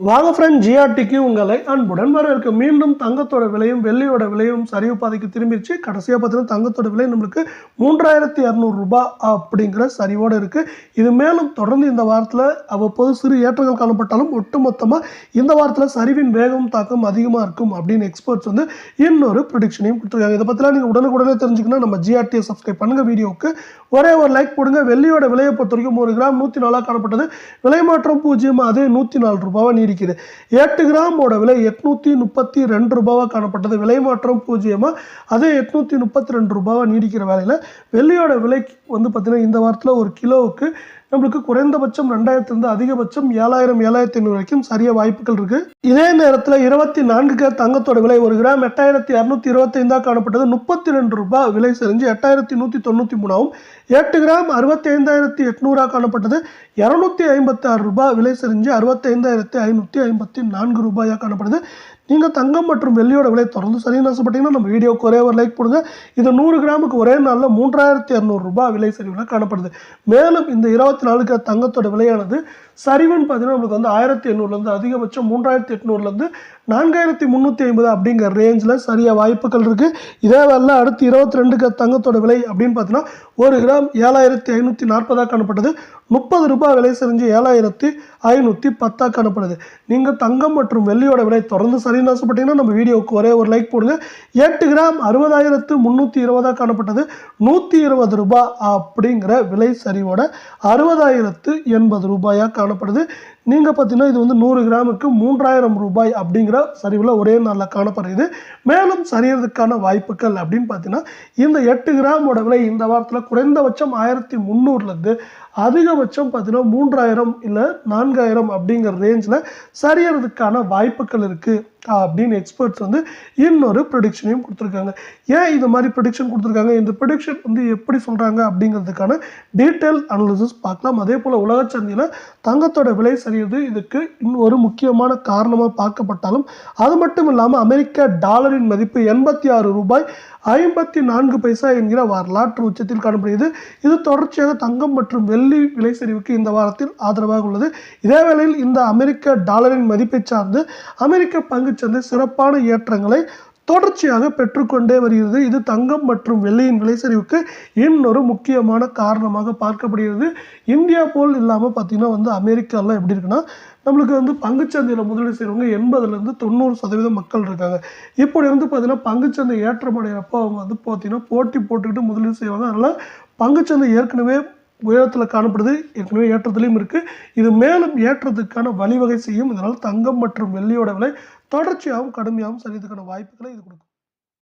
வாங்க ஃப்ரெண்ட் ஜிஆர்டிக்கு உங்களை அன்புடன் வரவேற்க மீண்டும் தங்கத்தோட விலையும் வெள்ளியோட விலையும் சரிவு பாதைக்கு திரும்பிடுச்சு கடைசியாக பார்த்தீங்கன்னா தங்கத்தோட விலை நம்மளுக்கு மூன்றாயிரத்தி இரநூறு ரூபாய் அப்படிங்கிற சரிவோடு இருக்குது இது மேலும் தொடர்ந்து இந்த வாரத்தில் அவ்வப்போது சிறு ஏற்றங்கள் காணப்பட்டாலும் ஒட்டுமொத்தமாக இந்த வாரத்தில் சரிவின் வேகம் தாக்கம் அதிகமாக இருக்கும் அப்படின்னு எக்ஸ்பர்ட்ஸ் வந்து இன்னொரு ப்ரொடிக்ஷனையும் கொடுத்துருக்காங்க. இதை பற்றிலாம் நீங்கள் உடனுக்குடனே தெரிஞ்சுக்கணும் நம்ம ஜிஆர்டியை சப்ஸ்கிரைப் பண்ணுங்கள் வீடியோவுக்கு. ஒரே ஒரு லைக் போடுங்க. வெள்ளியோட விலையை பொறுத்த வரைக்கும் ஒரு கிராம் நூற்றி நாலாக காணப்பட்டது. விலை மாற்றம் பூஜ்ஜியம் அதே நூற்றி நாலு ரூபாவை நீடிக்குது எட்டு கிராமோட விலை எட்நூற்றி முப்பத்தி ரெண்டு ரூபாவாக காணப்பட்டது. விலை மாற்றம் பூஜ்ஜியமாக அதே எட்நூற்றி முப்பத்தி ரெண்டு ரூபாவா நீடிக்கிற வேலையில் வெள்ளியோட விலை வந்து பார்த்திங்கன்னா இந்த வாரத்தில் ஒரு கிலோவுக்கு நம்மளுக்கு குறைந்தபட்சம் ரெண்டாயிரத்துலேருந்து அதிகபட்சம் ஏழாயிரம் ஏழாயிரத்தி ஐநூறு வரைக்கும் சரிய வாய்ப்புகள் இருக்கு. இதே நேரத்தில் இருபத்தி நான்கு கிராம் தங்கத்தோட விலை ஒரு கிராம் எட்டாயிரத்தி இரநூத்தி இருபத்தைந்தாக காணப்பட்டது. முப்பத்தி ரெண்டு ரூபாய் விலை செறிஞ்சு எட்டாயிரத்தி நூற்றி தொண்ணூற்றி மூணாவும் எட்டு கிராம் அறுபத்தி ஐந்தாயிரத்தி எட்நூறா காணப்பட்டது. இரநூத்தி ஐம்பத்தி ஆறு ரூபாய் விலை செறிஞ்சு அறுபத்தைந்தாயிரத்தி ஐநூற்றி ஐம்பத்தி நான்கு ரூபாயாக காணப்படுது. நீங்கள் தங்கம் மற்றும் வெள்ளியோட விலை தொடர்ந்து சரின்னு ஆசைப்பட்டீங்கன்னா நம்ம வீடியோக்கு ஒரே ஒரு லைக் போடுங்க. இது நூறு கிராமுக்கு ஒரே நாளில் மூன்றாயிரத்தி இரநூறுபா விலை சரிவில் காணப்படுது. மேலும் இந்த இருபத்தி நாலுக்கு தங்கத்தோட விலையானது சரிவுன்னு பார்த்தீங்கன்னா நம்மளுக்கு வந்து ஆயிரத்தி எண்ணூறுலேருந்து அதிகபட்சம் மூன்றாயிரத்தி எட்நூறுலேருந்து நான்காயிரத்தி முந்நூற்றி ஐம்பது அப்படிங்கிற ரேஞ்சில் சரியாக வாய்ப்புகள் இருக்குது இதே வேலை அடுத்து இருபத்தி ரெண்டுக்கு தங்கத்தோட விலை அப்படின்னு பார்த்தீங்கன்னா ஒரு கிராம் ஏழாயிரத்தி ஐநூற்றி நாற்பதாக காணப்பட்டது. முப்பது ரூபாய் விலை செறிஞ்சு ஏழாயிரத்தி ஐநூற்றி பத்தாக காணப்படுது. நீங்கள் தங்கம் மற்றும் வெள்ளியோட விலை தொடர்ந்து சரி அப்படின்னு ஆசைப்பட்டீங்கன்னா நம்ம வீடியோவுக்கு ஒரே ஒரு லைக் போடுங்க. எட்டு கிராம் அறுபதாயிரத்து முந்நூற்றி இருபதாக காணப்பட்டது. நூற்றி இருபது ரூபாய் அப்படிங்கிற விலை சரிவோட அறுபதாயிரத்து எண்பது ரூபாயாக காணப்படுது. நீங்கள் பார்த்தீங்கன்னா இது வந்து நூறு கிராமுக்கு மூன்றாயிரம் ரூபாய் அப்படிங்கிற சரிவில் ஒரே நாளில் காணப்படுகிறது. மேலும் சரியறதுக்கான வாய்ப்புகள் அப்படின்னு பார்த்தீங்கன்னா இந்த எட்டு கிராமோட விலை இந்த வாரத்தில் குறைந்தபட்சம் ஆயிரத்தி முந்நூறுலேருந்து அதிகபட்சம் பார்த்தீங்கன்னா மூன்றாயிரம் இல்லை நான்காயிரம் அப்படிங்கிற ரேஞ்சில் சரியறதுக்கான வாய்ப்புகள் இருக்குது அப்படின்னு எக்ஸ்பர்ட்ஸ் வந்து இன்னொரு ப்ரொடிக்ஷனையும் கொடுத்துருக்காங்க. ஏன் இது மாதிரி ப்ரொடிக்ஷன் கொடுத்துருக்காங்க? இந்த ப்ரொடிக்ஷன் வந்து எப்படி சொல்கிறாங்க அப்படிங்கிறதுக்கான டீட்டெயில் அனாலிசிஸ் பார்க்கலாம். அதே போல் உலக சந்தையில் தங்கத்தோட விலை சரி சரியது இதுக்கு ஒரு முக்கியமான காரணமாக பார்க்கப்பட்டாலும் அது மட்டும் இல்லாமல் அமெரிக்க டாலரின் மதிப்பு எண்பத்தி ஆறு ரூபாய் ஐம்பத்தி நான்கு பைசா என்கிற வரலாற்று உச்சத்தில் காணப்படுகிறது. இது தொடர்ச்சியாக தங்கம் மற்றும் வெள்ளி விலை சரிவுக்கு இந்த வாரத்தில் ஆதரவாக உள்ளது. இதே வேளையில் இந்த அமெரிக்க டாலரின் மதிப்பை சார்ந்து அமெரிக்க பங்குச்சந்தை சிறப்பான ஏற்றங்களை தொடர்ச்சியாக பெற்றுக்கொண்டே வருகிறது. இது தங்கம் மற்றும் வெள்ளியின் விலை சரிவுக்கு இன்னொரு முக்கியமான காரணமாக பார்க்கப்படுகிறது. இந்தியா போல் இல்லாமல் பார்த்தீங்கன்னா வந்து அமெரிக்காலாம் எப்படி இருக்குன்னா நம்மளுக்கு வந்து பங்குச்சந்தையில் முதலீடு செய்கிறவங்க எண்பதுலேருந்து தொண்ணூறு சதவீதம் மக்கள் இருக்காங்க. இப்படி வந்து பார்த்தீங்கன்னா பங்குச்சந்தை ஏற்றமடைகிறப்போ அவங்க வந்து பார்த்தீங்கன்னா போட்டி போட்டுக்கிட்டு முதலீடு செய்வாங்க. அதனால் பங்குச்சந்தை ஏற்கனவே உயரத்தில் காணப்படுது. ஏற்கனவே ஏற்றத்திலையும் இருக்குது இது மேலும் ஏற்றத்துக்கான வழிவகை செய்யும். இதனால் தங்கம் மற்றும் வெள்ளியோட விலை தொடர்ச்சியாகவும் கடுமையாகவும் சரியதுக்கான வாய்ப்புகளை இது கொடுக்கும்.